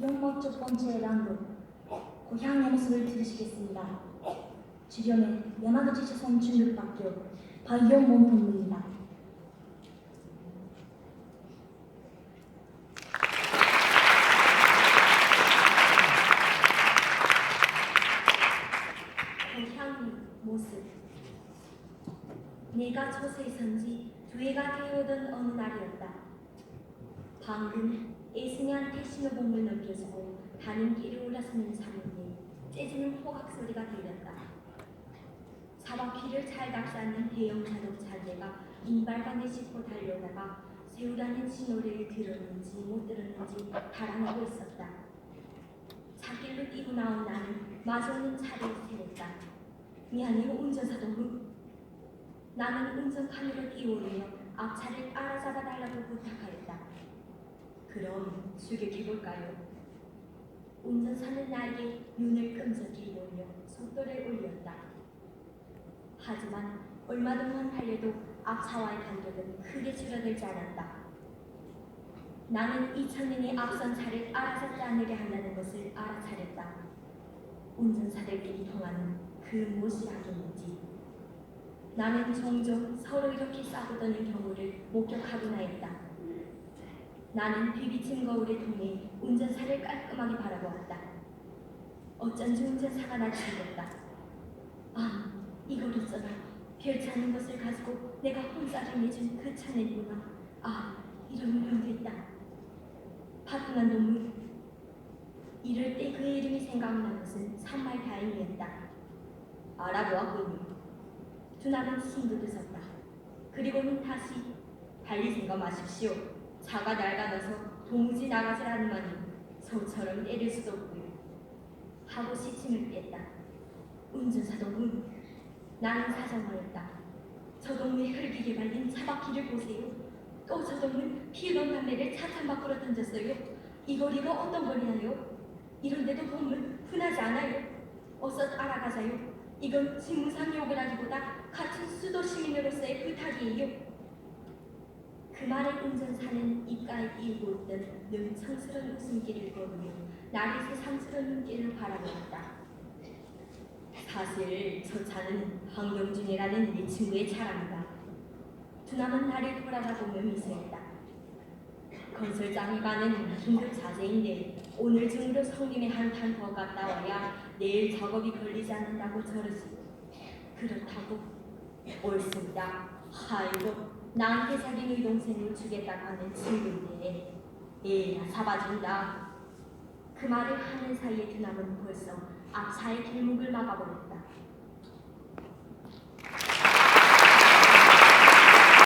영목 첫 번째 낭독 고향의 모습을 들으시겠습니다. 주변에 야마구치 조선 중국학교 박영몬 본부입니다. 고향의 모습 내가 저서에 선지 두 해가 되어오던 어느 날이었다. 방금 애승이한테 신호봉을 넘겨주고 가는 길을 올라서는 사람에게 째지는 호각 소리가 들렸다. 사바퀴를 잘 닥치는 대형 자동차 한 대가 인발관에 싣고 달려다가 세우라는 신호를 들었는지 못 들었는지 달아나고 있었다. 차길로 뛰고 나온 나는 마주오는 차를 세웠다. 미안해요 운전사동무. 나는 운전칸으로 뛰어오르며 앞차를 따라잡아 달라고 부탁하였다. 그럼 추격해볼까요? 운전 사는 나에게 눈을 끈적이 돌려 속도를 올렸다. 하지만 얼마 동안 달려도 앞차와의 간격은 크게 줄어들지 않았다. 나는 이 청년이 앞선 차를 알아잡지 않으려 한다는 것을 알아차렸다. 운전사들끼리 통하는 그 무엇이라겠는지. 나는 종종 서로 이렇게 싸우더는 경우를 목격하고나 했다. 나는 비비친 거울을 통해 운전사를 깔끔하게 바라보았다. 어쩐지 운전사가 날 죽였다. 아, 이걸 어쩌나. 별치 않은 것을 가지고 내가 혼자를 내준 그 차내구나. 아, 이러면 됐다. 파tun한 놈을. 이럴 때 그의 이름이 생각난 것은 참말 다행이었다. 알아보았군요. 두나는 싱긋 웃었다. 그리고는 다시 달리 생각 마십시오. 차가 낡아져서 도무지 나가질 않으마니 소처럼 때릴 수도 없고요. 하고 시침을 뺐다. 운전사 동문, 나는 사정하였다. 저 동무의 혈기게 말린 차바퀴를 보세요. 또 저 동문 피우던 담배를 차탄 밖으로 던졌어요. 이 거리가 어떤 거리나요? 이런데도 동문 분하지 않아요. 어서 알아가자요. 이건 직무상 욕을하기보다 같은 수도 시민으로서의 부탁이에요. 그 말에 운전사는 입가에 띄우고 있던 능청스러운 웃음기를 거두며 나를 새삼스러운 눈길을 바라보았다. 사실 저 차는 황경준이라는 내 친구의 차랍니다. 두남은 나를 돌아다보며 미소했다. 건설장이 가는 긴급 자재인데 오늘 중으로 성님의 한칸더 갔다 와야 내일 작업이 걸리지 않는다고 저러지. 그렇다고 옳습니다. 아이고 나한테 자기 의 동생을 주겠다고 하는 친구인데 에나 잡아준다. 그 말을 하는 사이에 두 남은 벌써 앞차의 길목을 막아버렸다.